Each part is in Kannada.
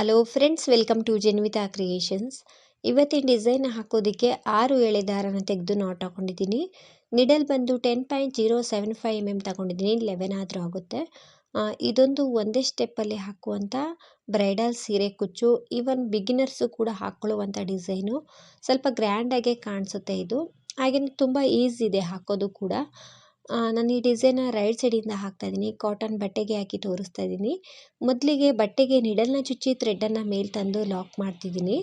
Hello friends welcome to Jenvitha creations ಇವತ್ತಿನ ಡಿಸೈನ್ ಹಾಕೋದಕ್ಕೆ ಆರು ಎಳೆ ದಾರನ ತೆಗೆದು ನಾಟ್ ಹಾಕೊಂಡಿದ್ದೀನಿ. ನಿಡಲ್ ಬಂದು ten point zero seven five M M ತಗೊಂಡಿದ್ದೀನಿ ಲೆವೆನ್ ಆದರೂ ಆಗುತ್ತೆ. ಇದೊಂದು ಒಂದೇ ಸ್ಟೆಪ್ಪಲ್ಲಿ ಹಾಕುವಂಥ ಬ್ರೈಡಲ್ ಸೀರೆ ಕುಚ್ಚು ಈವನ್ ಬಿಗಿನರ್ಸು ಕೂಡ ಹಾಕ್ಕೊಳ್ಳುವಂಥ ಡಿಸೈನು ಸ್ವಲ್ಪ ಗ್ರ್ಯಾಂಡಾಗೆ ಕಾಣಿಸುತ್ತೆ ಇದು. ಹಾಗೆಯೇ ತುಂಬ ಈಸಿ ಇದೆ ಹಾಕೋದು ಕೂಡ. ನಾನು ಈ ಡಿಸೈನ ರೈಟ್ ಸೈಡಿಂದ ಹಾಕ್ತಾ ಇದ್ದೀನಿ. ಕಾಟನ್ ಬಟ್ಟೆಗೆ ಹಾಕಿ ತೋರಿಸ್ತಾ ಇದ್ದೀನಿ. ಮೊದಲಿಗೆ ಬಟ್ಟೆಗೆ ನಿಡಲ್ನ ಚುಚ್ಚಿ ಥ್ರೆಡ್ಡನ್ನು ಮೇಲೆ ತಂದು ಲಾಕ್ ಮಾಡ್ತಿದ್ದೀನಿ.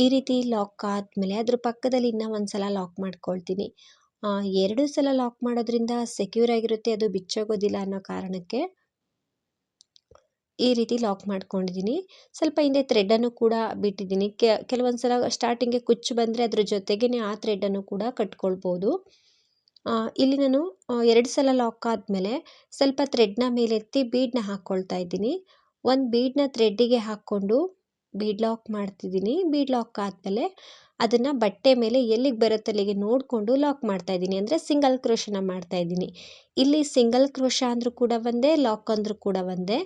ಈ ರೀತಿ ಲಾಕ್ ಆದಮೇಲೆ ಅದ್ರ ಪಕ್ಕದಲ್ಲಿ ಇನ್ನೂ ಒಂದು ಸಲ ಲಾಕ್ ಮಾಡ್ಕೊಳ್ತೀನಿ. ಎರಡು ಸಲ ಲಾಕ್ ಮಾಡೋದ್ರಿಂದ ಸೆಕ್ಯೂರ್ ಆಗಿರುತ್ತೆ, ಅದು ಬಿಚ್ಚೋಗೋದಿಲ್ಲ ಅನ್ನೋ ಕಾರಣಕ್ಕೆ ಈ ರೀತಿ ಲಾಕ್ ಮಾಡ್ಕೊಂಡಿದ್ದೀನಿ. ಸ್ವಲ್ಪ ಹಿಂದೆ ಥ್ರೆಡ್ಡನ್ನು ಕೂಡ ಬಿಟ್ಟಿದ್ದೀನಿ. ಕೆಲವೊಂದು ಸಲ ಸ್ಟಾರ್ಟಿಂಗ್ಗೆ ಕುಚ್ಚು ಬಂದರೆ ಅದ್ರ ಜೊತೆಗೇ ಆ ಥ್ರೆಡ್ಡನ್ನು ಕೂಡ ಕಟ್ಕೊಳ್ಬೋದು. ಇಲ್ಲಿ ನಾನು ಎರಡು ಸಲ ಲಾಕ್ ಆದಮೇಲೆ ಸ್ವಲ್ಪ ಥ್ರೆಡ್ನ ಮೇಲೆತ್ತಿ ಬೀಡನ್ನ ಹಾಕ್ಕೊಳ್ತಾ ಇದ್ದೀನಿ. ಒಂದು ಬೀಡನ್ನ ಥ್ರೆಡ್ಡಿಗೆ ಹಾಕ್ಕೊಂಡು ಬೀಡ್ ಲಾಕ್ ಮಾಡ್ತಿದ್ದೀನಿ. ಬೀಡ್ ಲಾಕ್ ಆದಮೇಲೆ ಅದನ್ನು ಬಟ್ಟೆ ಮೇಲೆ ಎಲ್ಲಿಗೆ ಬರುತ್ತೆ ಅಲ್ಲಿಗೆ ನೋಡಿಕೊಂಡು ಲಾಕ್ ಮಾಡ್ತಾ ಇದ್ದೀನಿ. ಅಂದರೆ ಸಿಂಗಲ್ ಕ್ರೋಶನ ಮಾಡ್ತಾ ಇದ್ದೀನಿ. ಇಲ್ಲಿ ಸಿಂಗಲ್ ಕ್ರೋಶ ಅಂದರೂ ಕೂಡ ಒಂದೇ ಲಾಕ್ ಅಂದರೂ ಕೂಡ ಒಂದೇ.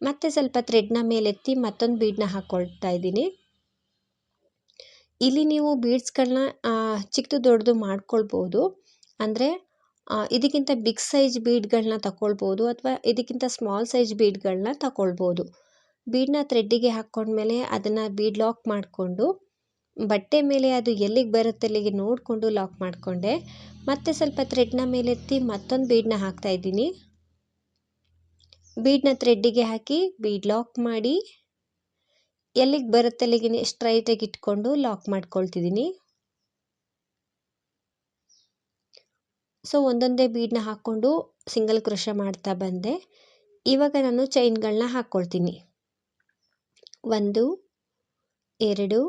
ಮತ್ತೆ ಸ್ವಲ್ಪ ಥ್ರೆಡ್ನ ಮೇಲೆತ್ತಿ ಮತ್ತೊಂದು ಬೀಡನ್ನ ಹಾಕ್ಕೊಳ್ತಾ ಇದ್ದೀನಿ. ಇಲ್ಲಿ ನೀವು ಬೀಡ್ಸ್ಗಳನ್ನ ಚಿಕ್ಕದು ದೊಡ್ಡದು ಮಾಡ್ಕೊಳ್ಬೋದು. ಅಂದರೆ ಇದಕ್ಕಿಂತ ಬಿಗ್ ಸೈಜ್ ಬೀಡ್ಗಳನ್ನ ತಗೊಳ್ಬೋದು ಅಥವಾ ಇದಕ್ಕಿಂತ ಸ್ಮಾಲ್ ಸೈಜ್ ಬೀಡ್ಗಳನ್ನ ತಗೊಳ್ಬೋದು ಬೀಡನ್ನ ಥ್ರೆಡ್ಡಿಗೆ ಹಾಕ್ಕೊಂಡ್ಮೇಲೆ ಅದನ್ನು ಬೀಡ್ ಲಾಕ್ ಮಾಡಿಕೊಂಡು, ಬಟ್ಟೆ ಮೇಲೆ ಅದು ಎಲ್ಲಿಗೆ ಬರುತ್ತೆ ಅಲ್ಲಿಗೆ ನೋಡಿಕೊಂಡು ಲಾಕ್ ಮಾಡಿಕೊಂಡೆ. ಮತ್ತೆ ಸ್ವಲ್ಪ ಥ್ರೆಡ್ನ ಮೇಲೆತ್ತಿ ಮತ್ತೊಂದು ಬೀಡನ್ನ ಹಾಕ್ತಾ ಇದ್ದೀನಿ. ಬೀಡನ್ನ ಥ್ರೆಡ್ಡಿಗೆ ಹಾಕಿ ಬೀಡ್ ಲಾಕ್ ಮಾಡಿ, ಎಲ್ಲಿಗೆ ಬರುತ್ತೆ ಅಲ್ಲಿಗೆ ಸ್ಟ್ರೈಟಾಗಿ ಇಟ್ಕೊಂಡು ಲಾಕ್ ಮಾಡ್ಕೊಳ್ತಿದ್ದೀನಿ. ಸೊ ಒಂದೊಂದೇ ಬೀಡನ್ನ ಹಾಕ್ಕೊಂಡು ಸಿಂಗಲ್ ಕ್ರೋಶ ಮಾಡ್ತಾ ಬಂದೆ. ಇವಾಗ ನಾನು ಚೈನ್ಗಳನ್ನ ಹಾಕ್ಕೊಳ್ತೀನಿ ಒಂದು, ಎರಡು,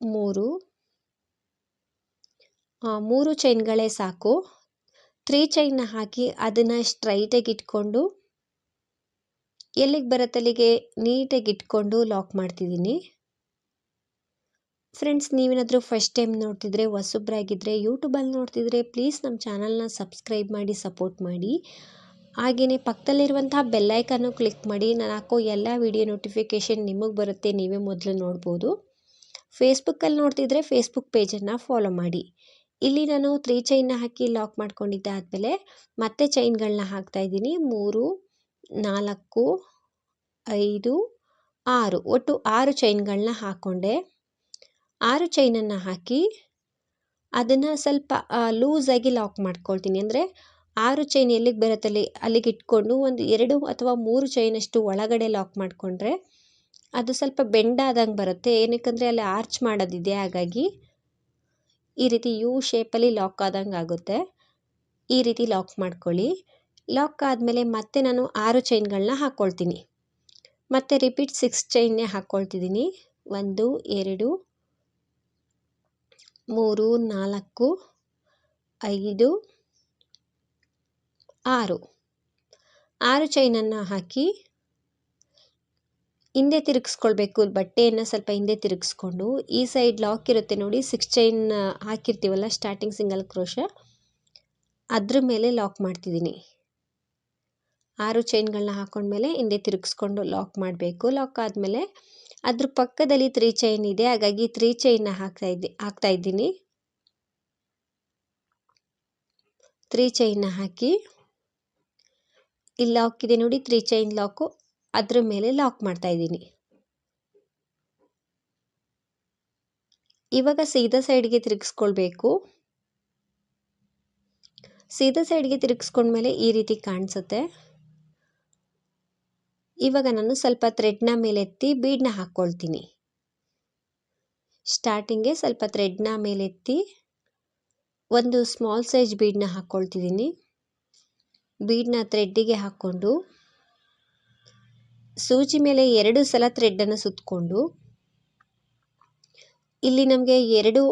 ಮೂರು. ಮೂರು ಚೈನ್ಗಳೇ ಸಾಕು. ತ್ರೀ ಚೈನ್ನ ಹಾಕಿ ಅದನ್ನು ಸ್ಟ್ರೈಟಾಗಿ ಇಟ್ಕೊಂಡು ಎಲ್ಲಿಗೆ ಬರತ್ತಲ್ಲಿಗೆ ನೀಟಾಗಿ ಇಟ್ಕೊಂಡು ಲಾಕ್ ಮಾಡ್ತಿದ್ದೀನಿ. ಫ್ರೆಂಡ್ಸ್ ನೀವೇನಾದರೂ ಫಸ್ಟ್ ಟೈಮ್ ನೋಡ್ತಿದ್ರೆ ಹೊಸಬ್ರಾಗಿದ್ದರೆ ಯೂಟ್ಯೂಬಲ್ಲಿ ನೋಡ್ತಿದ್ರೆ ಪ್ಲೀಸ್ ನಮ್ಮ ಚಾನಲ್ನ ಸಬ್ಸ್ಕ್ರೈಬ್ ಮಾಡಿ ಸಪೋರ್ಟ್ ಮಾಡಿ. ಹಾಗೆಯೇ ಪಕ್ಕದಲ್ಲಿರುವಂತಹ ಬೆಲ್ಲೈಕನ್ನು ಕ್ಲಿಕ್ ಮಾಡಿ, ನಾನು ಹಾಕೋ ಎಲ್ಲ ವಿಡಿಯೋ ನೋಟಿಫಿಕೇಷನ್ ನಿಮಗೆ ಬರುತ್ತೆ, ನೀವೇ ಮೊದಲು ನೋಡ್ಬೋದು. ಫೇಸ್ಬುಕ್ಕಲ್ಲಿ ನೋಡ್ತಿದ್ರೆ ಫೇಸ್ಬುಕ್ ಪೇಜನ್ನು ಫಾಲೋ ಮಾಡಿ. ಇಲ್ಲಿ ನಾನು ತ್ರೀ ಚೈನ್ನ ಹಾಕಿ ಲಾಕ್ ಮಾಡ್ಕೊಂಡಿದ್ದಾದಮೇಲೆ ಮತ್ತೆ ಚೈನ್ಗಳನ್ನ ಹಾಕ್ತಾಯಿದ್ದೀನಿ ಮೂರು, ನಾಲ್ಕು, ಐದು, ಆರು. ಒಟ್ಟು ಆರು ಚೈನ್ಗಳನ್ನ ಹಾಕ್ಕೊಂಡೆ ಆರು ಚೈನನ್ನು ಹಾಕಿ ಅದನ್ನು ಸ್ವಲ್ಪ ಲೂಸಾಗಿ ಲಾಕ್ ಮಾಡ್ಕೊಳ್ತೀನಿ. ಅಂದರೆ ಆರು ಚೈನ್ ಎಲ್ಲಿಗೆ ಬರುತ್ತೆ? ಅಲ್ಲಿ, ಅಲ್ಲಿಗೆ ಇಟ್ಕೊಂಡು ಒಂದು ಎರಡು ಅಥವಾ ಮೂರು ಚೈನಷ್ಟು ಒಳಗಡೆ ಲಾಕ್ ಮಾಡಿಕೊಂಡ್ರೆ ಅದು ಸ್ವಲ್ಪ ಬೆಂಡಾದಂಗೆ ಬರುತ್ತೆ. ಏನಕ್ಕಂದರೆ ಅಲ್ಲಿ ಆರ್ಚ್ ಮಾಡೋದಿದೆ. ಹಾಗಾಗಿ ಈ ರೀತಿ ಯು ಶೇಪಲ್ಲಿ ಲಾಕ್ ಆದಂಗೆ ಆಗುತ್ತೆ. ಈ ರೀತಿ ಲಾಕ್ ಮಾಡ್ಕೊಳ್ಳಿ. ಲಾಕ್ ಆದಮೇಲೆ ಮತ್ತೆ ನಾನು ಆರು ಚೈನ್ಗಳನ್ನ ಹಾಕ್ಕೊಳ್ತೀನಿ ಮತ್ತೆ ರಿಪೀಟ್ ಸಿಕ್ಸ್ ಚೈನ್ನೇ ಹಾಕ್ಕೊಳ್ತಿದ್ದೀನಿ ಒಂದು, ಎರಡು ಮೂರು, ನಾಲ್ಕು, ಐದು, ಆರು. ಆರು ಚೈನನ್ನು ಹಾಕಿ ಹಿಂದೆ ತಿರುಗಿಸ್ಕೊಳ್ಬೇಕು. ಬಟ್ಟೆಯನ್ನು ಸ್ವಲ್ಪ ಹಿಂದೆ ತಿರುಗಿಸ್ಕೊಂಡು ಈ ಸೈಡ್ ಲಾಕ್ ಇರುತ್ತೆ ನೋಡಿ ಸಿಕ್ಸ್ ಚೈನ್ ಹಾಕಿರ್ತೀವಲ್ಲ ಸ್ಟಾರ್ಟಿಂಗ್ ಸಿಂಗಲ್ ಕ್ರೋಶ ಅದ್ರ ಮೇಲೆ ಲಾಕ್ ಮಾಡ್ತಿದ್ದೀನಿ. ಆರು ಚೈನ್ಗಳನ್ನ ಹಾಕೊಂಡ್ಮೇಲೆ ಹಿಂದೆ ತಿರುಗಿಸ್ಕೊಂಡು ಲಾಕ್ ಮಾಡಬೇಕು. ಲಾಕ್ ಆದಮೇಲೆ ಅದ್ರ ಪಕ್ಕದಲ್ಲಿ ತ್ರೀ ಚೈನ್ ಇದೆ. ಹಾಗಾಗಿ ತ್ರೀ ಚೈನ್ನ ಹಾಕ್ತಾ ಇದ್ದೆ, ಹಾಕ್ತಾ ಇದ್ದೀನಿ. ತ್ರೀ ಚೈನ್ನ ಹಾಕಿ ಇಲ್ಲಿ ಲಾಕ್ ಇದೆ ನೋಡಿ, ತ್ರೀ ಚೈನ್ ಲಾಕು ಅದ್ರ ಮೇಲೆ ಲಾಕ್ ಮಾಡ್ತಾ ಇದ್ದೀನಿ. ಇವಾಗ ಸೀದಾ ಸೈಡ್ಗೆ ತಿರುಗಿಸ್ಕೊಳ್ಬೇಕು. ಸೀದಾ ಸೈಡ್ಗೆ ತಿರುಗಿಸ್ಕೊಂಡ್ಮೇಲೆ ಈ ರೀತಿ ಕಾಣಿಸುತ್ತೆ. ಇವಾಗ ನಾನು ಸ್ವಲ್ಪ ಥ್ರೆಡ್ನ ಮೇಲೆತ್ತಿ ಬೀಡನ್ನ ಹಾಕ್ಕೊಳ್ತೀನಿ ಸ್ಟಾರ್ಟಿಂಗೆ ಸ್ವಲ್ಪ ಥ್ರೆಡ್ನ ಮೇಲೆತ್ತಿ ಒಂದು ಸ್ಮಾಲ್ ಸೈಜ್ ಬೀಡನ್ನ ಹಾಕ್ಕೊಳ್ತಿದ್ದೀನಿ ಬೀಡನ್ನ ಥ್ರೆಡ್ಡಿಗೆ ಹಾಕ್ಕೊಂಡು ಸೂಜಿ ಮೇಲೆ ಎರಡು ಸಲ ಥ್ರೆಡ್ಡನ್ನು ಸುತ್ತಕೊಂಡು ಇಲ್ಲಿ ನಮಗೆ ಎರಡು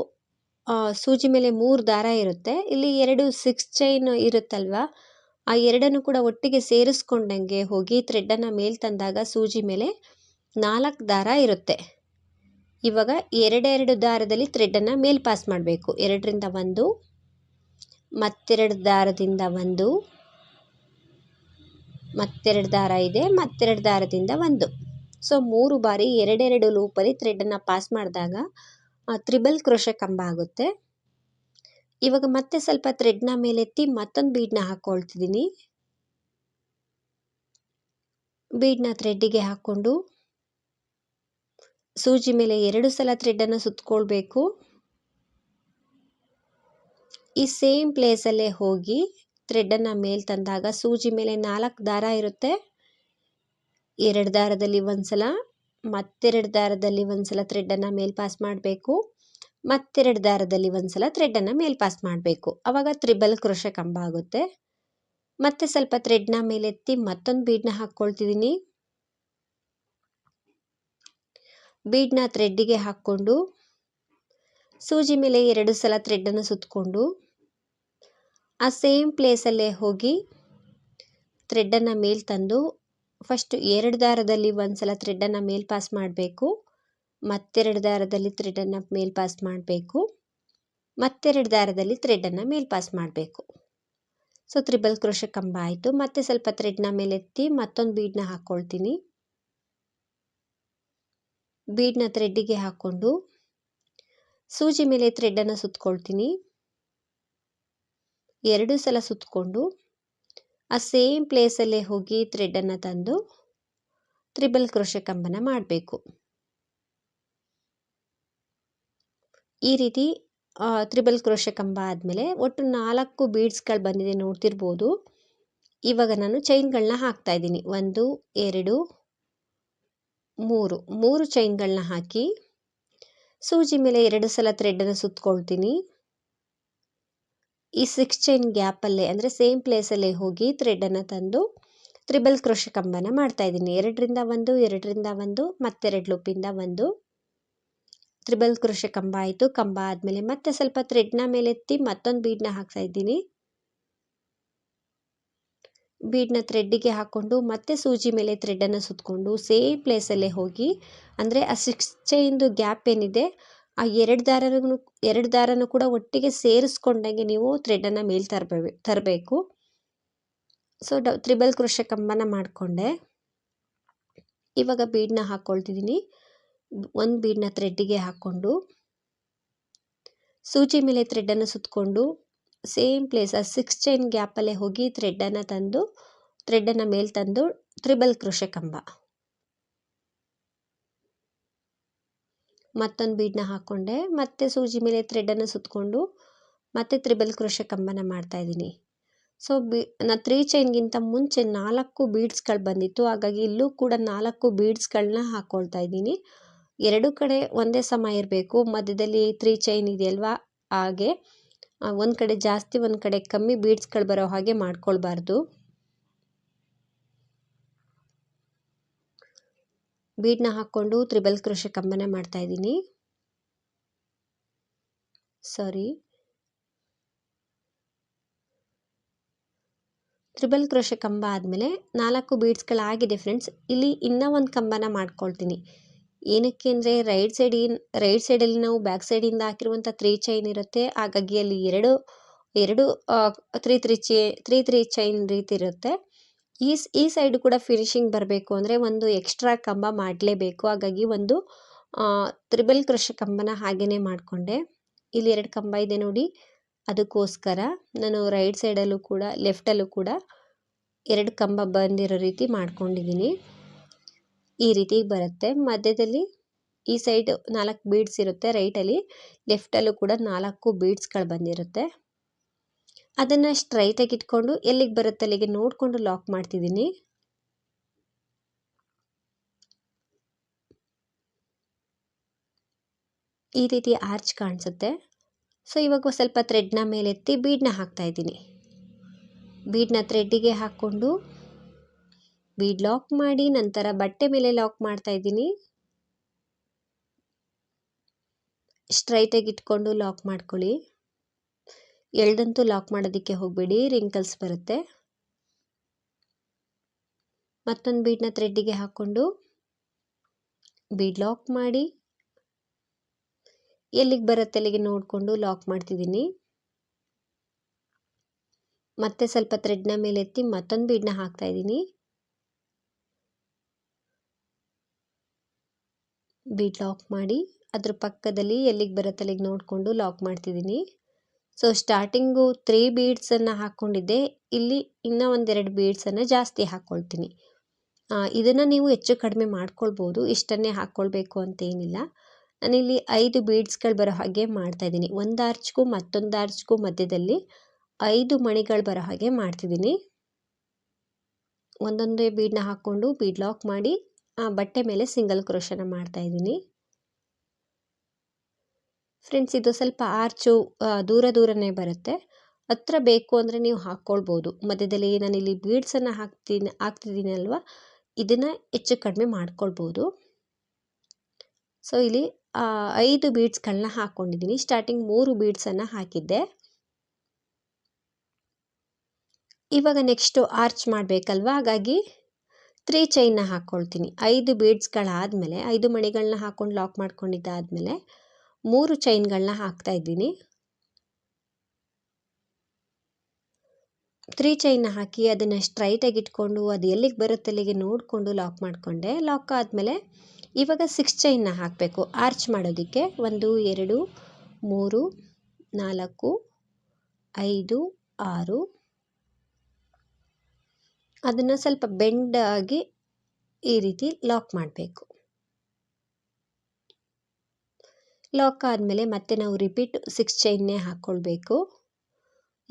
ಸೂಜಿ ಮೇಲೆ ಮೂರು ದಾರ ಇರುತ್ತೆ. ಇಲ್ಲಿ ಎರಡು ಸಿಕ್ಸ್ ಚೈನ್ ಇರುತ್ತಲ್ವ? ಆ ಎರಡನ್ನು ಕೂಡ ಒಟ್ಟಿಗೆ ಸೇರಿಸ್ಕೊಂಡಂಗೆ ಹೋಗಿ ಥ್ರೆಡ್ಡನ್ನು ಮೇಲೆ ತಂದಾಗ ಸೂಜಿ ಮೇಲೆ ನಾಲ್ಕು ದಾರ ಇರುತ್ತೆ. ಇವಾಗ ಎರಡೆರಡು ದಾರದಲ್ಲಿ ಥ್ರೆಡ್ಡನ್ನು ಮೇಲೆ ಪಾಸ್ ಮಾಡಬೇಕು. ಎರಡರಿಂದ ಒಂದು, ಮತ್ತೆರಡು ದಾರದಿಂದ ಒಂದು, ಮತ್ತೆರಡು ದಾರ ಇದೆ, ಮತ್ತೆರಡು ದಾರದಿಂದ ಒಂದು. ಸೊ, ಮೂರು ಬಾರಿ ಎರಡೆರಡು ಲೂಪಲ್ಲಿ ಥ್ರೆಡ್ಡನ್ನು ಪಾಸ್ ಮಾಡಿದಾಗ ತ್ರಿಬಲ್ ಕ್ರೋಶ ಕಂಬ ಆಗುತ್ತೆ. ಇವಾಗ ಮತ್ತೆ ಸ್ವಲ್ಪ ಥ್ರೆಡ್ನ ಮೇಲೆತ್ತಿ ಮತ್ತೊಂದು ಬೀಡನ್ನ ಹಾಕ್ಕೊಳ್ತಿದ್ದೀನಿ ಬೀಡನ್ನ ಥ್ರೆಡ್ಡಿಗೆ ಹಾಕ್ಕೊಂಡು ಸೂಜಿ ಮೇಲೆ ಎರಡು ಸಲ ಥ್ರೆಡ್ಡನ್ನು ಸುತ್ತಕೊಳ್ಬೇಕು ಈ ಸೇಮ್ ಪ್ಲೇಸಲ್ಲೇ ಹೋಗಿ ಥ್ರೆಡ್ಡನ್ನು ಮೇಲೆ ತಂದಾಗ ಸೂಜಿ ಮೇಲೆ ನಾಲ್ಕು ದಾರ ಇರುತ್ತೆ. ಎರಡು ದಾರದಲ್ಲಿ ಒಂದು ಸಲ ಮತ್ತೆರಡು ದಾರದಲ್ಲಿ ಒಂದು ಸಲ ಥ್ರೆಡ್ಡನ್ನು ಮೇಲೆ ಪಾಸ್ ಮಾಡಬೇಕು. ಮತ್ತೆರಡು ದಾರದಲ್ಲಿ ಒಂದು ಸಲ ಥ್ರೆಡನ್ನು ಮೇಲೆ ಪಾಸ್ ಮಾಡಬೇಕು. ಆವಾಗ ತ್ರಿಬಲ್ ಕ್ರೋಶೆ ಕಂಬ ಆಗುತ್ತೆ. ಮತ್ತೆ ಸ್ವಲ್ಪ ಥ್ರೆಡ್ನ ಮೇಲೆತ್ತಿ ಮತ್ತೊಂದು ಬೀಡನ್ನ ಹಾಕ್ಕೊಳ್ತಿದ್ದೀನಿ ಬೀಡ್ನ ಥ್ರೆಡ್ಡಿಗೆ ಹಾಕ್ಕೊಂಡು, ಸೂಜಿ ಮೇಲೆ ಎರಡು ಸಲ ಥ್ರೆಡ್ಡನ್ನು ಸುತ್ತಕೊಂಡು ಆ ಸೇಮ್ ಪ್ಲೇಸಲ್ಲೇ ಹೋಗಿ ಥ್ರೆಡ್ಡನ್ನು ಮೇಲೆ ತಂದು ಫಸ್ಟ್ ಎರಡು ದಾರದಲ್ಲಿ ಒಂದು ಸಲ ಥ್ರೆಡ್ಡನ್ನು ಮೇಲ್ ಪಾಸ್ ಮಾಡಬೇಕು. ಮತ್ತೆರಡು ದಾರದಲ್ಲಿ ಥ್ರೆಡನ್ನು ಮೇಲ್ ಪಾಸ್ ಮಾಡಬೇಕು. ಮತ್ತೆರಡು ದಾರದಲ್ಲಿ ಥ್ರೆಡನ್ನು ಮೇಲ್ ಪಾಸ್ ಮಾಡಬೇಕು. ಸೊ ತ್ರಿಬಲ್ ಕ್ರೋಶ ಕಂಬ ಆಯಿತು. ಮತ್ತೆ ಸ್ವಲ್ಪ ಥ್ರೆಡ್ನ ಮೇಲೆತ್ತಿ ಮತ್ತೊಂದು ಬೀಡನ್ನ ಹಾಕ್ಕೊಳ್ತೀನಿ ಬೀಡನ್ನ ಥ್ರೆಡ್ಡಿಗೆ ಹಾಕ್ಕೊಂಡು ಸೂಜಿ ಮೇಲೆ ಥ್ರೆಡನ್ನು ಸುತ್ತಕೊಳ್ತೀನಿ ಎರಡು ಸಲ ಸುತ್ತಕೊಂಡು ಆ ಸೇಮ್ ಪ್ಲೇಸಲ್ಲೇ ಹೋಗಿ ಥ್ರೆಡನ್ನು ತಂದು ತ್ರಿಬಲ್ ಕ್ರೋಶ ಕಂಬನ ಮಾಡಬೇಕು. ಈ ರೀತಿ ತ್ರಿಬಲ್ ಕ್ರೋಶ ಕಂಬ ಆದಮೇಲೆ ಒಟ್ಟು ನಾಲ್ಕು ಬೀಡ್ಸ್ಗಳು ಬಂದಿದೆ ನೋಡ್ತಿರ್ಬೋದು. ಇವಾಗ ನಾನು ಚೈನ್ಗಳನ್ನ ಹಾಕ್ತಾ ಇದ್ದೀನಿ. ಒಂದು, ಎರಡು, ಮೂರು. ಮೂರು ಚೈನ್ಗಳನ್ನ ಹಾಕಿ ಸೂಜಿ ಮೇಲೆ ಎರಡು ಸಲ ಥ್ರೆಡನ್ನು ಸುತ್ತಕೊಳ್ತೀನಿ ಈ ಸಿಕ್ಸ್ ಚೈನ್ ಗ್ಯಾಪಲ್ಲೇ, ಅಂದರೆ ಸೇಮ್ ಪ್ಲೇಸಲ್ಲೇ ಹೋಗಿ ಥ್ರೆಡನ್ನು ತಂದು ತ್ರಿಬಲ್ ಕ್ರೋಶ ಕಂಬನ ಮಾಡ್ತಾ ಇದ್ದೀನಿ. ಎರಡರಿಂದ ಒಂದು ಎರಡರಿಂದ ಒಂದು, ಮತ್ತೆರಡು ಲೂಪಿಂದ ಒಂದು. ತ್ರಿಬಲ್ ಕ್ರೋಶೆ ಕಂಬ ಆಯಿತು. ಕಂಬ ಆದಮೇಲೆ ಮತ್ತೆ ಸ್ವಲ್ಪ ಥ್ರೆಡ್ನ ಮೇಲೆತ್ತಿ ಮತ್ತೊಂದು ಬೀಡನ್ನ ಹಾಕ್ತಾ ಇದ್ದೀನಿ. ಬೀಡನ್ನ ಥ್ರೆಡ್ಡಿಗೆ ಹಾಕ್ಕೊಂಡು ಮತ್ತೆ ಸೂಜಿ ಮೇಲೆ ಥ್ರೆಡ್ಡನ್ನು ಸುತ್ತಕೊಂಡು ಸೇಮ್ ಪ್ಲೇಸಲ್ಲೇ ಹೋಗಿ, ಅಂದರೆ ಆ ಸಿಕ್ಸ್ ಚೈನ್ದು ಗ್ಯಾಪ್ ಏನಿದೆ, ಆ ಎರಡು ದಾರನೂ ಎರಡು ದಾರನೂ ಕೂಡ ಒಟ್ಟಿಗೆ ಸೇರಿಸ್ಕೊಂಡಂಗೆ ನೀವು ಥ್ರೆಡ್ಡನ್ನು ಮೇಲೆ ತರಬೇ ತರಬೇಕು. ಸೊ ಡ ತ್ರಿಬಲ್ ಕ್ರೋಶ ಕಂಬನ ಮಾಡಿಕೊಂಡೆ. ಇವಾಗ ಬೀಡನ್ನ ಹಾಕ್ಕೊಳ್ತಿದ್ದೀನಿ ಒಂದು ಬೀಡನ್ನ ಥ್ರೆಡ್ಡಿಗೆ ಹಾಕ್ಕೊಂಡು, ಸೂಜಿ ಮೇಲೆ ಥ್ರೆಡ್ಡನ್ನು ಸುತ್ತಕೊಂಡು ಸೇಮ್ ಪ್ಲೇಸ್ ಆ ಸಿಕ್ಸ್ ಚೈನ್ ಗ್ಯಾಪಲ್ಲೇ ಹೋಗಿ ಥ್ರೆಡನ್ನು ತಂದು ಥ್ರೆಡನ್ನು ಮೇಲೆ ತಂದು ತ್ರಿಬಲ್ ಕೃಷಿ ಕಂಬ. ಮತ್ತೊಂದು ಬೀಡನ್ನ ಹಾಕ್ಕೊಂಡೆ ಮತ್ತೆ ಸೂಜಿ ಮೇಲೆ ಥ್ರೆಡನ್ನು ಸುತ್ತಕೊಂಡು ಮತ್ತೆ ತ್ರಿಬಲ್ ಕೃಷಿ ಕಂಬನ ಮಾಡ್ತಾಯಿದ್ದೀನಿ ಸೊ ಬಿ, ನಾ ತ್ರೀ ಚೈನ್ಗಿಂತ ಮುಂಚೆ ನಾಲ್ಕು ಬೀಡ್ಸ್ಗಳು ಬಂದಿತ್ತು, ಹಾಗಾಗಿ ಇಲ್ಲೂ ಕೂಡ ನಾಲ್ಕು ಬೀಡ್ಸ್ಗಳನ್ನ ಹಾಕ್ಕೊಳ್ತಾ ಇದ್ದೀನಿ. ಎರಡು ಕಡೆ ಒಂದೇ ಸಮ ಇರಬೇಕು. ಮಧ್ಯದಲ್ಲಿ ತ್ರೀ ಚೈನ್ ಇದೆಯಲ್ವಾ? ಹಾಗೆ ಒಂದು ಕಡೆ ಜಾಸ್ತಿ, ಒಂದು ಕಡೆ ಕಮ್ಮಿ ಬೀಡ್ಸ್ಗಳು ಬರೋ ಹಾಗೆ ಮಾಡ್ಕೊಳ್ಬಾರ್ದು. ಬೀಡ್ನ ಹಾಕ್ಕೊಂಡು ತ್ರಿಬಲ್ ಕ್ರೋಶ ಕಂಬನ ಮಾಡ್ತಾ ಇದ್ದೀನಿ. ಸಾರಿ. ತ್ರಿಬಲ್ ಕ್ರೋಶ ಕಂಬ ಆದಮೇಲೆ ನಾಲ್ಕು ಬೀಡ್ಸ್ಗಳಾಗಿದೆ ಫ್ರೆಂಡ್ಸ್ ಇಲ್ಲಿ ಇನ್ನೂ ಒಂದು ಕಂಬನ ಮಾಡ್ಕೊಳ್ತೀನಿ. ಏನಕ್ಕೆ ಅಂದರೆ ರೈಟ್ ಸೈಡಿನ ರೈಟ್ ಸೈಡಲ್ಲಿ ನಾವು ಬ್ಯಾಕ್ ಸೈಡಿಂದ ಹಾಕಿರುವಂಥ ತ್ರೀ ಚೈನ್ ಇರುತ್ತೆ. ಹಾಗಾಗಿ ಅಲ್ಲಿ ಎರಡು ಎರಡು ತ್ರೀ ತ್ರೀ ಚೇ ತ್ರೀ ತ್ರೀ ಚೈನ್ ರೀತಿ ಇರುತ್ತೆ. ಈ ಈ ಸೈಡ್ ಕೂಡ ಫಿನಿಶಿಂಗ್ ಬರಬೇಕು ಅಂದರೆ ಒಂದು ಎಕ್ಸ್ಟ್ರಾ ಕಂಬ ಮಾಡಲೇಬೇಕು. ಹಾಗಾಗಿ ಒಂದು ತ್ರಿಬಲ್ ಕೃಷಿ ಕಂಬನ ಹಾಗೆಯೇ ಮಾಡಿಕೊಂಡೆ. ಇಲ್ಲಿ ಎರಡು ಕಂಬ ಇದೆ ನೋಡಿ. ಅದಕ್ಕೋಸ್ಕರ ನಾನು ರೈಟ್ ಸೈಡಲ್ಲೂ ಕೂಡ ಲೆಫ್ಟಲ್ಲೂ ಕೂಡ ಎರಡು ಕಂಬ ಬಂದಿರೋ ರೀತಿ ಮಾಡ್ಕೊಂಡಿದ್ದೀನಿ. ಈ ರೀತಿ ಬರುತ್ತೆ. ಮಧ್ಯದಲ್ಲಿ ಈ ಸೈಡ್ ನಾಲ್ಕು ಬೀಡ್ಸ್ ಇರುತ್ತೆ. ರೈಟಲ್ಲಿ ಲೆಫ್ಟಲ್ಲೂ ಕೂಡ ನಾಲ್ಕು ಬೀಡ್ಸ್ಗಳು ಬಂದಿರುತ್ತೆ. ಅದನ್ನು ಸ್ಟ್ರೈಟಾಗಿ ಇಟ್ಕೊಂಡು ಎಲ್ಲಿಗೆ ಬರುತ್ತೆ ಅಲ್ಲಿಗೆ ನೋಡಿಕೊಂಡು ಲಾಕ್ ಮಾಡ್ತಿದ್ದೀನಿ. ಈ ರೀತಿ ಆರ್ಚ್ ಕಾಣಿಸುತ್ತೆ. ಸೊ ಇವಾಗ ಸ್ವಲ್ಪ ಥ್ರೆಡ್ನ ಮೇಲೆತ್ತಿ ಬೀಡನ್ನ ಹಾಕ್ತಾ ಇದ್ದೀನಿ. ಬೀಡನ್ನ ಥ್ರೆಡ್ಡಿಗೆ ಹಾಕ್ಕೊಂಡು ಬೀಡ್ ಲಾಕ್ ಮಾಡಿ, ನಂತರ ಬಟ್ಟೆ ಮೇಲೆ ಲಾಕ್ ಮಾಡ್ತಾ ಇದ್ದೀನಿ. ಸ್ಟ್ರೈಟಾಗಿ ಇಟ್ಕೊಂಡು ಲಾಕ್ ಮಾಡ್ಕೊಳ್ಳಿ. ಎಳ್ದಂತೂ ಲಾಕ್ ಮಾಡೋದಕ್ಕೆ ಹೋಗಬೇಡಿ ರಿಂಕಲ್ಸ್ ಬರುತ್ತೆ. ಮತ್ತೊಂದು ಬೀಡನ್ನ ಥ್ರೆಡ್ಡಿಗೆ ಹಾಕ್ಕೊಂಡು ಬೀಡ್ ಲಾಕ್ ಮಾಡಿ. ಎಲ್ಲಿಗೆ ಬರುತ್ತೆ ಅಲ್ಲಿಗೆ ನೋಡಿಕೊಂಡು ಲಾಕ್ ಮಾಡ್ತಿದ್ದೀನಿ. ಮತ್ತೆ ಸ್ವಲ್ಪ ಥ್ರೆಡ್ನ ಮೇಲೆ ಎತ್ತಿ ಮತ್ತೊಂದು ಬೀಡನ್ನ ಹಾಕ್ತಾ ಬೀಡ್ ಲಾಕ್ ಮಾಡಿ ಅದ್ರ ಪಕ್ಕದಲ್ಲಿ ಎಲ್ಲಿಗೆ ಬರತ್ತೆ ಅಲ್ಲಿಗೆ ನೋಡಿಕೊಂಡು ಲಾಕ್ ಮಾಡ್ತಿದ್ದೀನಿ. ಸೊ ಸ್ಟಾರ್ಟಿಂಗು ತ್ರೀ ಬೀಡ್ಸನ್ನು ಹಾಕ್ಕೊಂಡಿದ್ದೆ ಇಲ್ಲಿ ಇನ್ನೂ ಒಂದೆರಡು ಬೀಡ್ಸನ್ನು ಜಾಸ್ತಿ ಹಾಕ್ಕೊಳ್ತೀನಿ ಇದನ್ನು ನೀವು ಹೆಚ್ಚು ಕಡಿಮೆ ಮಾಡ್ಕೊಳ್ಬೋದು. ಇಷ್ಟನ್ನೇ ಹಾಕ್ಕೊಳ್ಬೇಕು ಅಂತೇನಿಲ್ಲ ನಾನಿಲ್ಲಿ ಐದು ಬೀಡ್ಸ್ಗಳು ಬರೋ ಹಾಗೆ ಮಾಡ್ತಾಯಿದ್ದೀನಿ ಒಂದು ಆರ್ಚ್ಗೂ ಮತ್ತೊಂದು ಆರ್ಚ್ಗೂ ಮಧ್ಯದಲ್ಲಿ ಐದು ಮಣಿಗಳು ಬರೋ ಹಾಗೆ ಮಾಡ್ತಿದ್ದೀನಿ. ಒಂದೊಂದೇ ಬೀಡನ್ನ ಹಾಕ್ಕೊಂಡು ಬೀಡ್ ಲಾಕ್ ಮಾಡಿ ಬಟ್ಟೆ ಮೇಲೆ ಸಿಂಗಲ್ ಕ್ರೋಶನ ಮಾಡ್ತಾಯಿದ್ದೀನಿ ಫ್ರೆಂಡ್ಸ್ ಇದು ಸ್ವಲ್ಪ ಆರ್ಚು ದೂರ ದೂರನೇ ಬರುತ್ತೆ. ಹತ್ರ ಬೇಕು ಅಂದರೆ ನೀವು ಹಾಕ್ಕೊಳ್ಬೋದು. ಮಧ್ಯದಲ್ಲಿ ನಾನಿಲ್ಲಿ ಬೀಡ್ಸನ್ನು ಹಾಕ್ತೀನಿ, ಹಾಕ್ತಿದ್ದೀನಿ ಅಲ್ವಾ? ಇದನ್ನು ಹೆಚ್ಚು ಕಡಿಮೆ ಮಾಡ್ಕೊಳ್ಬೋದು. ಸೊ ಇಲ್ಲಿ ಐದು ಬೀಡ್ಸ್ಗಳನ್ನ ಹಾಕ್ಕೊಂಡಿದ್ದೀನಿ. ಸ್ಟಾರ್ಟಿಂಗ್ ಮೂರು ಬೀಡ್ಸನ್ನು ಹಾಕಿದ್ದೆ. ಇವಾಗ ನೆಕ್ಸ್ಟು ಆರ್ಚ್ ಮಾಡಬೇಕಲ್ವ? ಹಾಗಾಗಿ ತ್ರೀ ಚೈನ್ನ ಹಾಕ್ಕೊಳ್ತೀನಿ ಐದು ಬೀಡ್ಸ್ಗಳಾದಮೇಲೆ, ಐದು ಮಣಿಗಳನ್ನ ಹಾಕ್ಕೊಂಡು ಲಾಕ್ ಮಾಡ್ಕೊಂಡಿದ್ದಾದಮೇಲೆ, ಮೂರು ಚೈನ್ಗಳನ್ನ ಹಾಕ್ತಾ ಇದ್ದೀನಿ. ತ್ರೀ ಚೈನ್ನ ಹಾಕಿ ಅದನ್ನು ಸ್ಟ್ರೈಟಾಗಿ ಇಟ್ಕೊಂಡು, ಅದು ಎಲ್ಲಿಗೆ ಬರುತ್ತೆ ಅಲ್ಲಿಗೆ ನೋಡಿಕೊಂಡು ಲಾಕ್ ಮಾಡಿಕೊಂಡೆ. ಲಾಕ್ ಆದಮೇಲೆ, ಇವಾಗ ಸಿಕ್ಸ್ ಚೈನ್ನ ಹಾಕಬೇಕು. ಆರ್ಚ್ ಮಾಡೋದಕ್ಕೆ ಒಂದು, ಎರಡು, ಮೂರು, ನಾಲ್ಕು, ಐದು, ಆರು ಅದನ್ನು ಸ್ವಲ್ಪ ಬೆಂಡ್ ಆಗಿ ಈ ರೀತಿ ಲಾಕ್ ಮಾಡಬೇಕು. ಲಾಕ್ ಆದಮೇಲೆ ಮತ್ತೆ ನಾವು ರಿಪೀಟ್ ಸಿಕ್ಸ್ ಚೈನ್ನೇ ಹಾಕ್ಕೊಳ್ಬೇಕು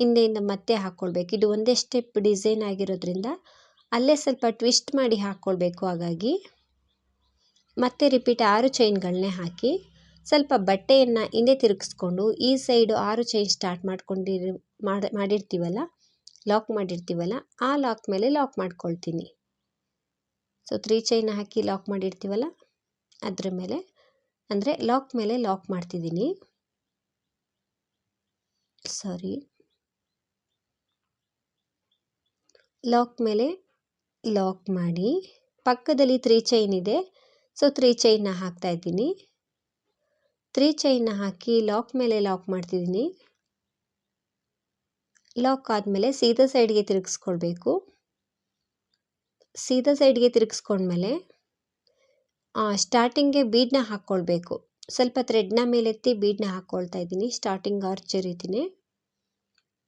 ಹಿಂದೆಯಿಂದ ಮತ್ತೆ ಹಾಕ್ಕೊಳ್ಬೇಕು ಇದು ಒಂದೇ ಸ್ಟೆಪ್ ಡಿಸೈನ್ ಆಗಿರೋದ್ರಿಂದ ಅಲ್ಲೇ ಸ್ವಲ್ಪ ಟ್ವಿಸ್ಟ್ ಮಾಡಿ ಹಾಕ್ಕೊಳ್ಬೇಕು ಹಾಗಾಗಿ. ಮತ್ತೆ ರಿಪೀಟ್ ಆರು ಚೈನ್ಗಳನ್ನೇ ಹಾಕಿ ಸ್ವಲ್ಪ ಬಟ್ಟೆಯನ್ನು ಹಿಂದೆ ತಿರುಗಿಸ್ಕೊಂಡು ಈ ಸೈಡು ಆರು ಚೈನ್ ಸ್ಟಾರ್ಟ್ ಮಾಡ್ಕೊಂಡಿರು ಮಾಡಿ, ಮಾಡಿರ್ತೀವಲ್ಲ ಲಾಕ್ ಮಾಡಿರ್ತೀವಲ್ಲ, ಆ ಲಾಕ್ ಮೇಲೆ ಲಾಕ್ ಮಾಡ್ಕೊಳ್ತೀನಿ. ಸೊ ತ್ರೀ ಚೈನ್ ಹಾಕಿ ಲಾಕ್ ಮಾಡಿರ್ತೀವಲ್ಲ, ಅದ್ರ ಮೇಲೆ, ಅಂದರೆ ಲಾಕ್ ಮೇಲೆ ಲಾಕ್ ಮಾಡ್ತಿದ್ದೀನಿ. ಸಾರಿ ಲಾಕ್ ಮೇಲೆ ಲಾಕ್ ಮಾಡಿ, ಪಕ್ಕದಲ್ಲಿ ತ್ರೀ ಚೈನ್ ಇದೆ. ಸೊ ತ್ರೀ ಚೈನ್ನ ಹಾಕ್ತಾ ಇದ್ದೀನಿ. ತ್ರೀ ಚೈನ್ನ ಹಾಕಿ ಲಾಕ್ ಮೇಲೆ ಲಾಕ್ ಮಾಡ್ತಿದ್ದೀನಿ. ಲಾಕ್ ಆದಮೇಲೆ ಸೀದಾ ಸೈಡ್ಗೆ ತಿರುಗಿಸ್ಕೊಳ್ಬೇಕು. ಸೀದಾ ಸೈಡ್ಗೆ ತಿರುಗಿಸ್ಕೊಂಡ್ಮೇಲೆ ಸ್ಟಾರ್ಟಿಂಗ್ಗೆ ಬೀಡನ್ನ ಹಾಕ್ಕೊಳ್ಬೇಕು. ಸ್ವಲ್ಪ ಥ್ರೆಡ್ನ ಮೇಲೆತ್ತಿ ಬೀಡನ್ನ ಹಾಕ್ಕೊಳ್ತಾ ಇದ್ದೀನಿ ಸ್ಟಾರ್ಟಿಂಗ್ ಆರ್ಚರ್ ಇದ್ದೀನಿ.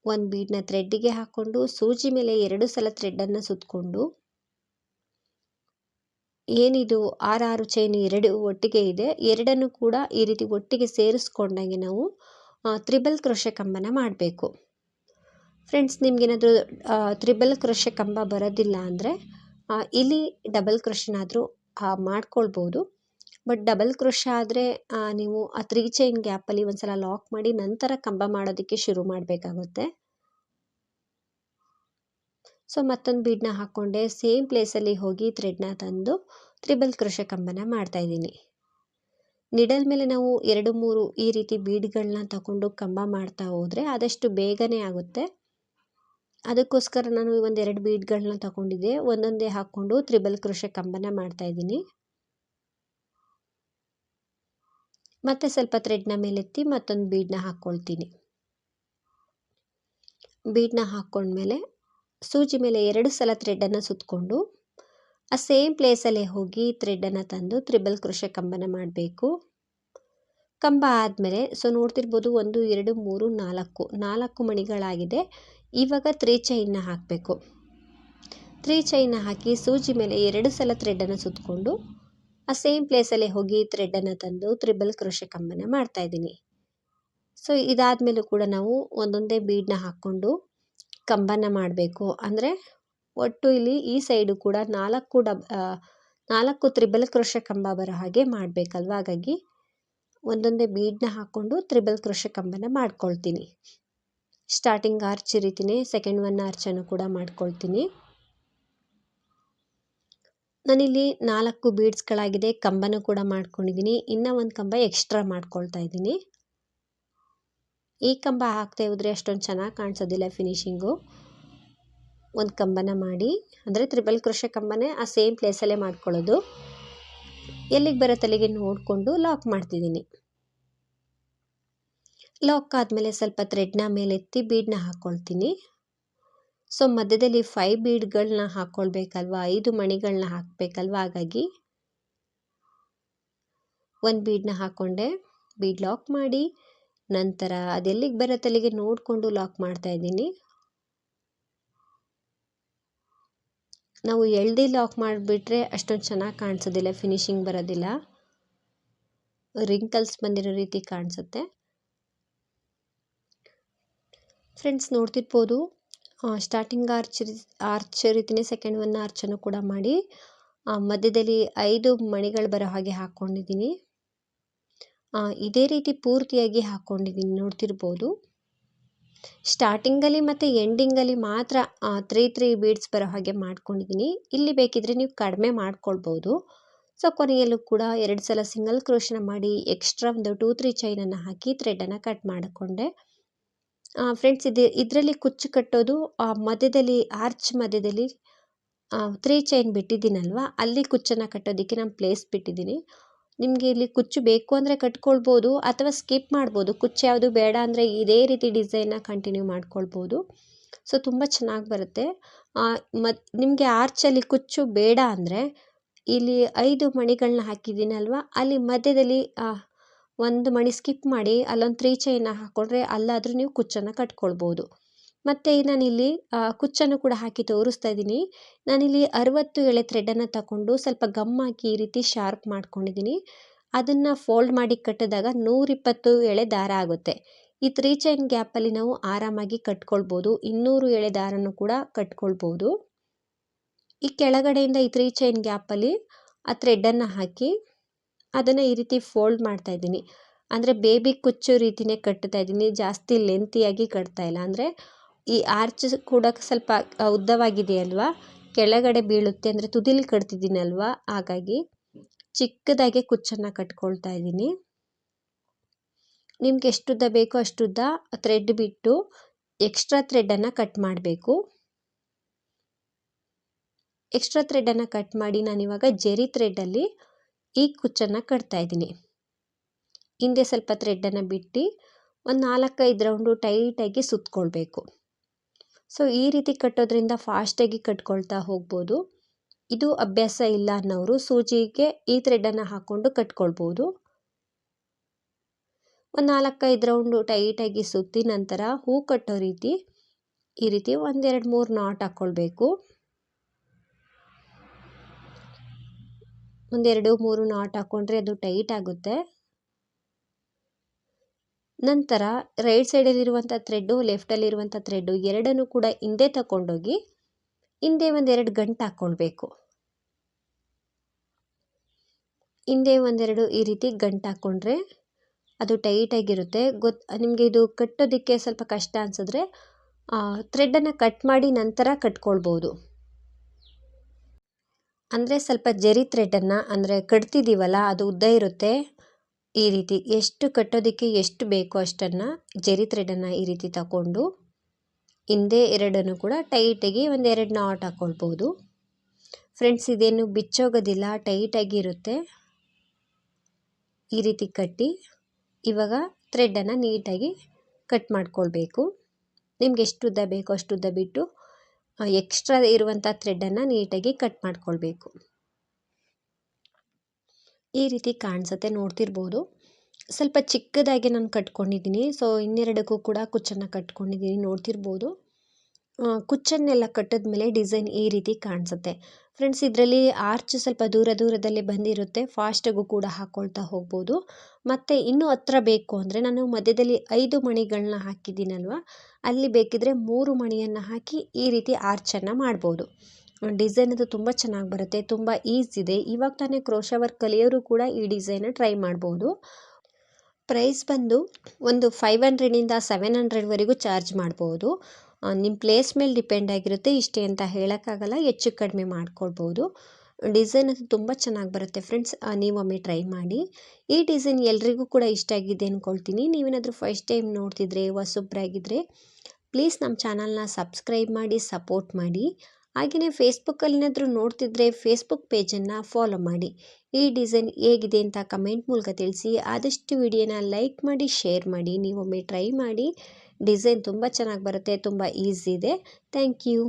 ಒಂದು ಬೀಡನ್ನ ಥ್ರೆಡ್ಡಿಗೆ ಹಾಕ್ಕೊಂಡು, ಸೂಜಿ ಮೇಲೆ ಎರಡು ಸಲ ಥ್ರೆಡ್ಡನ್ನು ಸುತ್ತಕೊಂಡು ಏನಿದು ಆರಾರು ಚೈನ್ ಎರಡು ಒಟ್ಟಿಗೆ ಇದೆ, ಎರಡನ್ನು ಕೂಡ ಈ ರೀತಿ ಒಟ್ಟಿಗೆ ಸೇರಿಸ್ಕೊಂಡಂಗೆ ನಾವು ತ್ರಿಬಲ್ ಕ್ರೋಶೆ ಕಂಬನ ಮಾಡಬೇಕು. ಫ್ರೆಂಡ್ಸ್ ನಿಮಗೇನಾದರೂ ತ್ರಿಬಲ್ ಕ್ರೋಶೆ ಕಂಬ ಬರೋದಿಲ್ಲ ಅಂದರೆ ಇಲ್ಲಿ ಡಬಲ್ ಕ್ರೋಶನಾದರೂ ಮಾಡ್ಕೊಳ್ಬೋದು. ಬಟ್ ಡಬಲ್ ಕ್ರೋಶ ಆದರೆ ನೀವು ಆ ತ್ರೀ ಚೈನ್ ಗ್ಯಾಪಲ್ಲಿ ಒಂದು ಸಲ ಲಾಕ್ ಮಾಡಿ ನಂತರ ಕಂಬ ಮಾಡೋದಕ್ಕೆ ಶುರು ಮಾಡಬೇಕಾಗುತ್ತೆ. ಸೊ, ಮತ್ತೊಂದು ಬೀಡನ್ನ ಹಾಕ್ಕೊಂಡೆ ಸೇಮ್ ಪ್ಲೇಸಲ್ಲಿ ಹೋಗಿ ಥ್ರೆಡ್ನ ತಂದು ತ್ರಿಬಲ್ ಕ್ರೋಶ ಕಂಬನ ಮಾಡ್ತಾಯಿದ್ದೀನಿ ನಿಡಲ್ ಮೇಲೆ ನಾವು ಎರಡು ಮೂರು ಈ ರೀತಿ ಬೀಡ್ಗಳನ್ನ ತಗೊಂಡು ಕಂಬ ಮಾಡ್ತಾ ಹೋದರೆ ಆದಷ್ಟು ಬೇಗನೆ ಆಗುತ್ತೆ. ಅದಕ್ಕೋಸ್ಕರ ನಾನು ಒಂದೆರಡು ಬೀಡ್ಗಳನ್ನ ತಗೊಂಡಿದ್ದೆ. ಒಂದೊಂದೇ ಹಾಕ್ಕೊಂಡು ತ್ರಿಬಲ್ ಕೃಷಿ ಕಂಬನ ಮಾಡ್ತಾಯಿದ್ದೀನಿ ಮತ್ತೆ ಸ್ವಲ್ಪ ಥ್ರೆಡ್ನ ಮೇಲೆತ್ತಿ ಮತ್ತೊಂದು ಬೀಡನ್ನ ಹಾಕ್ಕೊಳ್ತೀನಿ. ಬೀಡನ್ನ ಹಾಕ್ಕೊಂಡ್ಮೇಲೆ ಸೂಜಿ ಮೇಲೆ ಎರಡು ಸಲ ಥ್ರೆಡ್ಡನ್ನು ಸುತ್ತಕೊಂಡು ಆ ಸೇಮ್ ಪ್ಲೇಸಲ್ಲೇ ಹೋಗಿ ಥ್ರೆಡ್ಡನ್ನು ತಂದು ತ್ರಿಬಲ್ ಕೃಷಿ ಕಂಬನ ಮಾಡಬೇಕು. ಕಂಬ ಆದಮೇಲೆ, ಸೊ ನೋಡ್ತಿರ್ಬೋದು ಒಂದು, ಎರಡು, ಮೂರು, ನಾಲ್ಕು ನಾಲ್ಕು ಮಣಿಗಳಾಗಿದೆ. ಇವಾಗ ತ್ರೀ ಚೈನ್ನ ಹಾಕಬೇಕು. ತ್ರೀ ಚೈನ್ನ ಹಾಕಿ ಸೂಜಿ ಮೇಲೆ ಎರಡು ಸಲ ಥ್ರೆಡ್ಡನ್ನು ಸುತ್ತಕೊಂಡು ಆ ಸೇಮ್ ಪ್ಲೇಸಲ್ಲೇ ಹೋಗಿ ಥ್ರೆಡ್ಡನ್ನು ತಂದು ತ್ರಿಬಲ್ ಕ್ರೋಶೆ ಕಂಬನ ಮಾಡ್ತಾಯಿದ್ದೀನಿ ಸೊ ಇದಾದಮೇಲೂ ಕೂಡ ನಾವು ಒಂದೊಂದೇ ಬೀಡನ್ನ ಹಾಕ್ಕೊಂಡು ಕಂಬನ ಮಾಡಬೇಕು. ಅಂದರೆ ಒಟ್ಟು ಇಲ್ಲಿ ಈ ಸೈಡು ಕೂಡ ನಾಲ್ಕು ಡಬ್ ನಾಲ್ಕು ತ್ರಿಬಲ್ ಕೃಷ ಕಂಬ ಬರೋ ಹಾಗೆ ಮಾಡಬೇಕಲ್ವ? ಹಾಗಾಗಿ ಒಂದೊಂದೇ ಬೀಡನ್ನ ಹಾಕ್ಕೊಂಡು ತ್ರಿಬಲ್ ಕೃಷ ಕಂಬನ ಮಾಡ್ಕೊಳ್ತೀನಿ. ಸ್ಟಾರ್ಟಿಂಗ್ ಆರ್ಚ್ ಇರಿತೀನಿ ಸೆಕೆಂಡ್ ಒನ್ ಆರ್ಚನ್ನು ಕೂಡ ಮಾಡ್ಕೊಳ್ತೀನಿ. ನಾನಿಲ್ಲಿ ನಾಲ್ಕು ಬೀಡ್ಸ್ಗಳಾಗಿದೆ ಕಂಬನೂ ಕೂಡ ಮಾಡ್ಕೊಂಡಿದ್ದೀನಿ ಇನ್ನೂ ಒಂದು ಕಂಬ ಎಕ್ಸ್ಟ್ರಾ ಮಾಡ್ಕೊಳ್ತಾ ಇದ್ದೀನಿ. ಈ ಕಂಬ ಹಾಕ್ತಾ ಹೋದರೆ ಅಷ್ಟೊಂದು ಚೆನ್ನಾಗಿ ಕಾಣಿಸೋದಿಲ್ಲ ಫಿನಿಶಿಂಗು ಒಂದು ಕಂಬನ ಮಾಡಿ, ಅಂದರೆ ತ್ರಿಬಲ್ ಕೃಷಿ ಕಂಬನೇ ಆ ಸೇಮ್ ಪ್ಲೇಸಲ್ಲೇ ಮಾಡ್ಕೊಳ್ಳೋದು. ಎಲ್ಲಿಗೆ ಬರೋ ತಲೆಗೆ ನೋಡಿಕೊಂಡು ಲಾಕ್ ಮಾಡ್ತಿದ್ದೀನಿ. ಲಾಕ್ ಆದಮೇಲೆ ಸ್ವಲ್ಪ ಥ್ರೆಡ್ನ ಮೇಲೆತ್ತಿ ಬೀಡನ್ನ ಹಾಕ್ಕೊಳ್ತೀನಿ ಸೊ ಮಧ್ಯದಲ್ಲಿ ಫೈವ್ ಬೀಡ್ಗಳನ್ನ ಹಾಕ್ಕೊಳ್ಬೇಕಲ್ವ ಐದು ಮಣಿಗಳನ್ನ ಹಾಕಬೇಕಲ್ವ? ಹಾಗಾಗಿ ಒಂದು ಬೀಡನ್ನ ಹಾಕ್ಕೊಂಡೆ ಬೀಡ್ ಲಾಕ್ ಮಾಡಿ, ನಂತರ ಅದೆಲ್ಲಿಗೆ ಬರತ್ತಲ್ಲಿಗೆ ನೋಡಿಕೊಂಡು ಲಾಕ್ ಮಾಡ್ತಾ ಇದ್ದೀನಿ. ನಾವು ಎಳ್ದಿ ಲಾಕ್ ಮಾಡಿಬಿಟ್ರೆ ಅಷ್ಟೊಂದು ಚೆನ್ನಾಗಿ ಕಾಣಿಸೋದಿಲ್ಲ ಫಿನಿಶಿಂಗ್ ಬರೋದಿಲ್ಲ. ರಿಂಕಲ್ಸ್ ಬಂದಿರೋ ರೀತಿ ಕಾಣಿಸುತ್ತೆ. ಫ್ರೆಂಡ್ಸ್ ನೋಡ್ತಿರ್ಬೋದು. ಸ್ಟಾರ್ಟಿಂಗ್ ಆರ್ಚರಿ ಆರ್ಚರ್ ಇದ್ದೀನಿ ಸೆಕೆಂಡ್ ಒನ್ ಆರ್ಚನ್ನು ಕೂಡ ಮಾಡಿ ಮಧ್ಯದಲ್ಲಿ ಐದು ಮಣಿಗಳು ಬರೋ ಹಾಗೆ ಹಾಕ್ಕೊಂಡಿದ್ದೀನಿ ಇದೇ ರೀತಿ ಪೂರ್ತಿಯಾಗಿ ಹಾಕ್ಕೊಂಡಿದ್ದೀನಿ ನೋಡ್ತಿರ್ಬೋದು. ಸ್ಟಾರ್ಟಿಂಗಲ್ಲಿ ಮತ್ತು ಎಂಡಿಂಗಲ್ಲಿ ಮಾತ್ರ ತ್ರೀ ತ್ರೀ ಬೀಡ್ಸ್ ಬರೋ ಹಾಗೆ ಮಾಡ್ಕೊಂಡಿದ್ದೀನಿ. ಇಲ್ಲಿ ಬೇಕಿದ್ರೆ ನೀವು ಕಡಿಮೆ ಮಾಡ್ಕೊಳ್ಬೋದು. ಸೊ ಕೊನೆಯಲ್ಲೂ ಕೂಡ ಎರಡು ಸಲ ಸಿಂಗಲ್ ಕ್ರೋಶನ ಮಾಡಿ ಎಕ್ಸ್ಟ್ರಾ ಒಂದು ಟೂ ತ್ರೀ ಚೈನನ್ನು ಹಾಕಿ ಥ್ರೆಡನ್ನು ಕಟ್ ಮಾಡಿಕೊಂಡೆ. ಫ್ರೆಂಡ್ಸ್ ಇದು ಇದರಲ್ಲಿ ಕುಚ್ಚು ಕಟ್ಟೋದು, ಆ, ಮಧ್ಯದಲ್ಲಿ ಆರ್ಚ್ ಮಧ್ಯದಲ್ಲಿ ತ್ರೀ ಚೈನ್ ಬಿಟ್ಟಿದ್ದೀನಲ್ವ? ಅಲ್ಲಿ ಕುಚ್ಚನ್ನು ಕಟ್ಟೋದಕ್ಕೆ ನಾನು ಪ್ಲೇಸ್ ಬಿಟ್ಟಿದ್ದೀನಿ. ನಿಮಗೆ ಇಲ್ಲಿ ಕುಚ್ಚು ಬೇಕು ಅಂದರೆ ಕಟ್ಕೊಳ್ಬೋದು, ಅಥವಾ ಸ್ಕಿಪ್ ಮಾಡ್ಬೋದು. ಕುಚ್ಚು ಯಾವುದು ಬೇಡ ಅಂದರೆ ಇದೇ ರೀತಿ ಡಿಸೈನ್ನ ಕಂಟಿನ್ಯೂ ಮಾಡ್ಕೊಳ್ಬೋದು. ಸೊ ತುಂಬ ಚೆನ್ನಾಗಿ ಬರುತ್ತೆ. ಮತ್ತು ನಿಮಗೆ ಆರ್ಚಲ್ಲಿ ಕುಚ್ಚು ಬೇಡ ಅಂದರೆ, ಇಲ್ಲಿ ಐದು ಮಣಿಗಳನ್ನ ಹಾಕಿದ್ದೀನಲ್ವ? ಅಲ್ಲಿ ಮಧ್ಯದಲ್ಲಿ ಒಂದು ಮಣಿ ಸ್ಕಿಪ್ ಮಾಡಿ ಅಲ್ಲೊಂದು ತ್ರೀ ಚೈನ ಹಾಕ್ಕೊಂಡ್ರೆ ಅಲ್ಲಾದರೂ ನೀವು ಕುಚ್ಚನ್ನು ಕಟ್ಕೊಳ್ಬೋದು. ಮತ್ತು ನಾನಿಲ್ಲಿ ಕುಚ್ಚನ್ನು ಕೂಡ ಹಾಕಿ ತೋರಿಸ್ತಾ ಇದ್ದೀನಿ. ನಾನಿಲ್ಲಿ ಅರವತ್ತು ಎಳೆ ಥ್ರೆಡನ್ನು ತಗೊಂಡು ಸ್ವಲ್ಪ ಗಮ್ ಹಾಕಿ ಈ ರೀತಿ ಶಾರ್ಪ್ ಮಾಡ್ಕೊಂಡಿದ್ದೀನಿ. ಅದನ್ನು ಫೋಲ್ಡ್ ಮಾಡಿ ಕಟ್ಟಿದಾಗ ನೂರಿಪ್ಪತ್ತು ಎಳೆ ದಾರ ಆಗುತ್ತೆ. ಈ ತ್ರೀ ಚೈನ್ ಗ್ಯಾಪಲ್ಲಿ ನಾವು ಆರಾಮಾಗಿ ಕಟ್ಕೊಳ್ಬೋದು. ಇನ್ನೂರು ಎಳೆ ದಾರನೂ ಕೂಡ ಕಟ್ಕೊಳ್ಬೋದು. ಈ ಕೆಳಗಡೆಯಿಂದ ಈ ತ್ರೀ ಚೈನ್ ಗ್ಯಾಪಲ್ಲಿ ಆ ಥ್ರೆಡ್ಡನ್ನು ಹಾಕಿ ಅದನ್ನು ಈ ರೀತಿ ಫೋಲ್ಡ್ ಮಾಡ್ತಾ ಇದ್ದೀನಿ. ಅಂದರೆ ಬೇಬಿ ಕುಚ್ಚು ರೀತಿಯೇ ಕಟ್ತಾ ಇದ್ದೀನಿ. ಜಾಸ್ತಿ ಲೆಂತಿಯಾಗಿ ಕಟ್ತಾ ಇಲ್ಲ. ಅಂದರೆ ಈ ಆರ್ಚ್ ಕೂಡ ಸ್ವಲ್ಪ ಉದ್ದವಾಗಿದೆ ಅಲ್ವಾ? ಕೆಳಗಡೆ ಬೀಳುತ್ತೆ. ಅಂದರೆ ತುದಿಲಿ ಕಟ್ತಿದ್ದೀನಲ್ವ ಹಾಗಾಗಿ ಚಿಕ್ಕದಾಗೆ ಕುಚ್ಚನ್ನು ಕಟ್ಕೊಳ್ತಾ ಇದ್ದೀನಿ. ನಿಮ್ಗೆ ಎಷ್ಟುದ್ದ ಬೇಕೋ ಅಷ್ಟುದ್ದ ಥ್ರೆಡ್ ಬಿಟ್ಟು ಎಕ್ಸ್ಟ್ರಾ ಥ್ರೆಡನ್ನು ಕಟ್ ಮಾಡಬೇಕು. ಎಕ್ಸ್ಟ್ರಾ ಥ್ರೆಡನ್ನು ಕಟ್ ಮಾಡಿ ನಾನಿವಾಗ ಜೆರಿ ಥ್ರೆಡ್ಡಲ್ಲಿ ಈ ಕುಚ್ಚನ್ನು ಕಟ್ತಾ ಇದ್ದೀನಿ. ಹಿಂದೆ ಸ್ವಲ್ಪ ಥ್ರೆಡ್ಡನ್ನು ಬಿಟ್ಟು ಒಂದು ನಾಲ್ಕೈದು ರೌಂಡು ಟೈಟಾಗಿ ಸುತ್ತಕೊಳ್ಬೇಕು ಸೊ ಈ ರೀತಿ ಕಟ್ಟೋದ್ರಿಂದ ಫಾಸ್ಟಾಗಿ ಕಟ್ಕೊಳ್ತಾ ಹೋಗ್ಬೋದು. ಇದು ಅಭ್ಯಾಸ ಇಲ್ಲ ಅನ್ನೋರು ಸೂಜಿಗೆ ಈ ಥ್ರೆಡ್ಡನ್ನು ಹಾಕ್ಕೊಂಡು ಕಟ್ಕೊಳ್ಬೋದು. ಒಂದು ನಾಲ್ಕೈದು ರೌಂಡು ಟೈಟಾಗಿ ಸುತ್ತಿ ನಂತರ ಹೂ ಕಟ್ಟೋ ರೀತಿ ಈ ರೀತಿ ಒಂದೆರಡು ಮೂರು ನಾಟ್ ಹಾಕ್ಕೊಳ್ಬೇಕು ಒಂದೆರಡು ಮೂರು ನಾಟ್ ಹಾಕ್ಕೊಂಡ್ರೆ ಅದು ಟೈಟ್ ಆಗುತ್ತೆ. ನಂತರ ರೈಟ್ ಸೈಡಲ್ಲಿರುವಂಥ ಥ್ರೆಡ್ಡು ಲೆಫ್ಟಲ್ಲಿರುವಂಥ ಥ್ರೆಡ್ಡು ಎರಡನ್ನೂ ಕೂಡ ಹಿಂದೆ ತಗೊಂಡೋಗಿ ಹಿಂದೆ ಒಂದೆರಡು ಗಂಟು ಹಾಕ್ಕೊಳ್ಬೇಕು ಹಿಂದೆ ಒಂದೆರಡು ಈ ರೀತಿ ಗಂಟು ಹಾಕ್ಕೊಂಡ್ರೆ ಅದು ಟೈಟಾಗಿರುತ್ತೆ ಗೊತ್ತು ನಿಮಗೆ ಇದು ಕಟ್ಟೋದಕ್ಕೆ ಸ್ವಲ್ಪ ಕಷ್ಟ ಅನಿಸಿದ್ರೆ ಥ್ರೆಡ್ಡನ್ನು ಕಟ್ ಮಾಡಿ ನಂತರ ಕಟ್ಕೊಳ್ಬೋದು. ಅಂದರೆ ಸ್ವಲ್ಪ ಜರಿ ಥ್ರೆಡನ್ನು ಅಂದರೆ ಕಟ್ತಿದ್ದೀವಲ್ಲ ಅದು ಉದ್ದ ಇರುತ್ತೆ. ಈ ರೀತಿ ಎಷ್ಟು ಕಟ್ಟೋದಕ್ಕೆ ಎಷ್ಟು ಬೇಕೋ ಅಷ್ಟನ್ನು ಜರಿ ಥ್ರೆಡನ್ನು ಈ ರೀತಿ ತಗೊಂಡು ಹಿಂದೆ ಎರಡನ್ನು ಕೂಡ ಟೈಟಾಗಿ ಒಂದೆರಡು ನಾಟ್ ಹಾಕ್ಕೊಳ್ಬೋದು ಫ್ರೆಂಡ್ಸ್ ಇದೇನು ಬಿಚ್ಚೋಗೋದಿಲ್ಲ ಟೈಟಾಗಿ ಇರುತ್ತೆ. ಈ ರೀತಿ ಕಟ್ಟಿ ಇವಾಗ ಥ್ರೆಡನ್ನು ನೀಟಾಗಿ ಕಟ್ ಮಾಡ್ಕೊಳ್ಬೇಕು. ನಿಮ್ಗೆ ಎಷ್ಟು ಉದ್ದ ಬೇಕೋ ಅಷ್ಟು ಉದ್ದ ಬಿಟ್ಟು ಎಕ್ಸ್ಟ್ರಾ ಇರುವಂಥ ಥ್ರೆಡನ್ನು ನೀಟಾಗಿ ಕಟ್ ಮಾಡ್ಕೊಳ್ಬೇಕು. ಈ ರೀತಿ ಕಾಣಿಸುತ್ತೆ, ನೋಡ್ತಿರ್ಬೋದು. ಸ್ವಲ್ಪ ಚಿಕ್ಕದಾಗಿ ನಾನು ಕಟ್ಕೊಂಡಿದ್ದೀನಿ. ಸೊ ಇನ್ನೆರಡಕ್ಕೂ ಕೂಡ ಕುಚ್ಚನ್ನು ಕಟ್ಕೊಂಡಿದ್ದೀನಿ, ನೋಡ್ತಿರ್ಬೋದು. ಕುಚ್ಚನ್ನೆಲ್ಲ ಕಟ್ಟಿದ ಮೇಲೆ ಡಿಸೈನ್ ಈ ರೀತಿ ಕಾಣಿಸುತ್ತೆ. ಫ್ರೆಂಡ್ಸ್, ಇದರಲ್ಲಿ ಆರ್ಚ್ ಸ್ವಲ್ಪ ದೂರ ದೂರದಲ್ಲಿ ಬಂದಿರುತ್ತೆ. ಫಾಸ್ಟಾಗೂ ಕೂಡ ಹಾಕ್ಕೊಳ್ತಾ ಹೋಗ್ಬೋದು. ಮತ್ತು ಇನ್ನೂ ಹತ್ರ ಬೇಕು ಅಂದರೆ ನಾನು ಮಧ್ಯದಲ್ಲಿ ಐದು ಮಣಿಗಳನ್ನ ಹಾಕಿದ್ದೀನಲ್ವ? ಅಲ್ಲಿ ಬೇಕಿದ್ರೆ ಮೂರು ಮಣಿಯನ್ನು ಹಾಕಿ ಈ ರೀತಿ ಆರ್ಚನ್ನು ಮಾಡ್ಬೋದು. ಡಿಸೈನ್ ಅದು ತುಂಬ ಚೆನ್ನಾಗಿ ಬರುತ್ತೆ. ತುಂಬ ಈಸಿ ಇದೆ. ಇವಾಗ ತಾನೇ ಕ್ರೋಶ ವರ್ಕ್ ಕಲಿಯೋರು ಕೂಡ ಈ ಡಿಸೈನ್ ಟ್ರೈ ಮಾಡ್ಬೋದು. ಪ್ರೈಸ್ ಬಂದು ಒಂದು ಫೈವ್ ಹಂಡ್ರೆಡಿಂದ ಸೆವೆನ್ ಹಂಡ್ರೆಡ್ವರೆಗೂ ಚಾರ್ಜ್ ಮಾಡ್ಬೋದು. ನಿಮ್ಮ ಪ್ಲೇಸ್ ಮೇಲೆ ಡಿಪೆಂಡ್ ಆಗಿರುತ್ತೆ ಇಷ್ಟೇ ಅಂತ ಹೇಳೋಕ್ಕಾಗಲ್ಲ, ಹೆಚ್ಚು ಕಡಿಮೆ ಮಾಡ್ಕೊಳ್ಬೋದು. ಡಿಸೈನ್ ಅದು ತುಂಬ ಚೆನ್ನಾಗಿ ಬರುತ್ತೆ ಫ್ರೆಂಡ್ಸ್ ನೀವೊಮ್ಮೆ ಟ್ರೈ ಮಾಡಿ. ಈ ಡಿಸೈನ್ ಎಲ್ರಿಗೂ ಕೂಡ ಇಷ್ಟ ಆಗಿದೆ ಅಂದ್ಕೊಳ್ತೀನಿ ನೀವೇನಾದರೂ ಫಸ್ಟ್ ಟೈಮ್ ನೋಡ್ತಿದ್ರೆ ಹೊಸೊಬ್ಬರಾಗಿದ್ದರೆ ಪ್ಲೀಸ್ ನಮ್ಮ ಚಾನಲ್ನ ಸಬ್ಸ್ಕ್ರೈಬ್ ಮಾಡಿ ಸಪೋರ್ಟ್ ಮಾಡಿ. ಹಾಗೆಯೇ ಫೇಸ್ಬುಕ್ಕಲ್ಲಿ ಏನಾದರೂ ನೋಡ್ತಿದ್ರೆ ಫೇಸ್ಬುಕ್ ಪೇಜನ್ನು ಫಾಲೋ ಮಾಡಿ. ಈ ಡಿಸೈನ್ ಹೇಗಿದೆ ಅಂತ ಕಮೆಂಟ್ ಮೂಲಕ ತಿಳಿಸಿ. ಆದಷ್ಟು ವಿಡಿಯೋನ ಲೈಕ್ ಮಾಡಿ ಶೇರ್ ಮಾಡಿ ನೀವೊಮ್ಮೆ ಟ್ರೈ ಮಾಡಿ. ಡಿಸೈನ್ ತುಂಬ ಚೆನ್ನಾಗಿ ಬರುತ್ತೆ ತುಂಬ ಈಸಿ ಇದೆ. Thank you.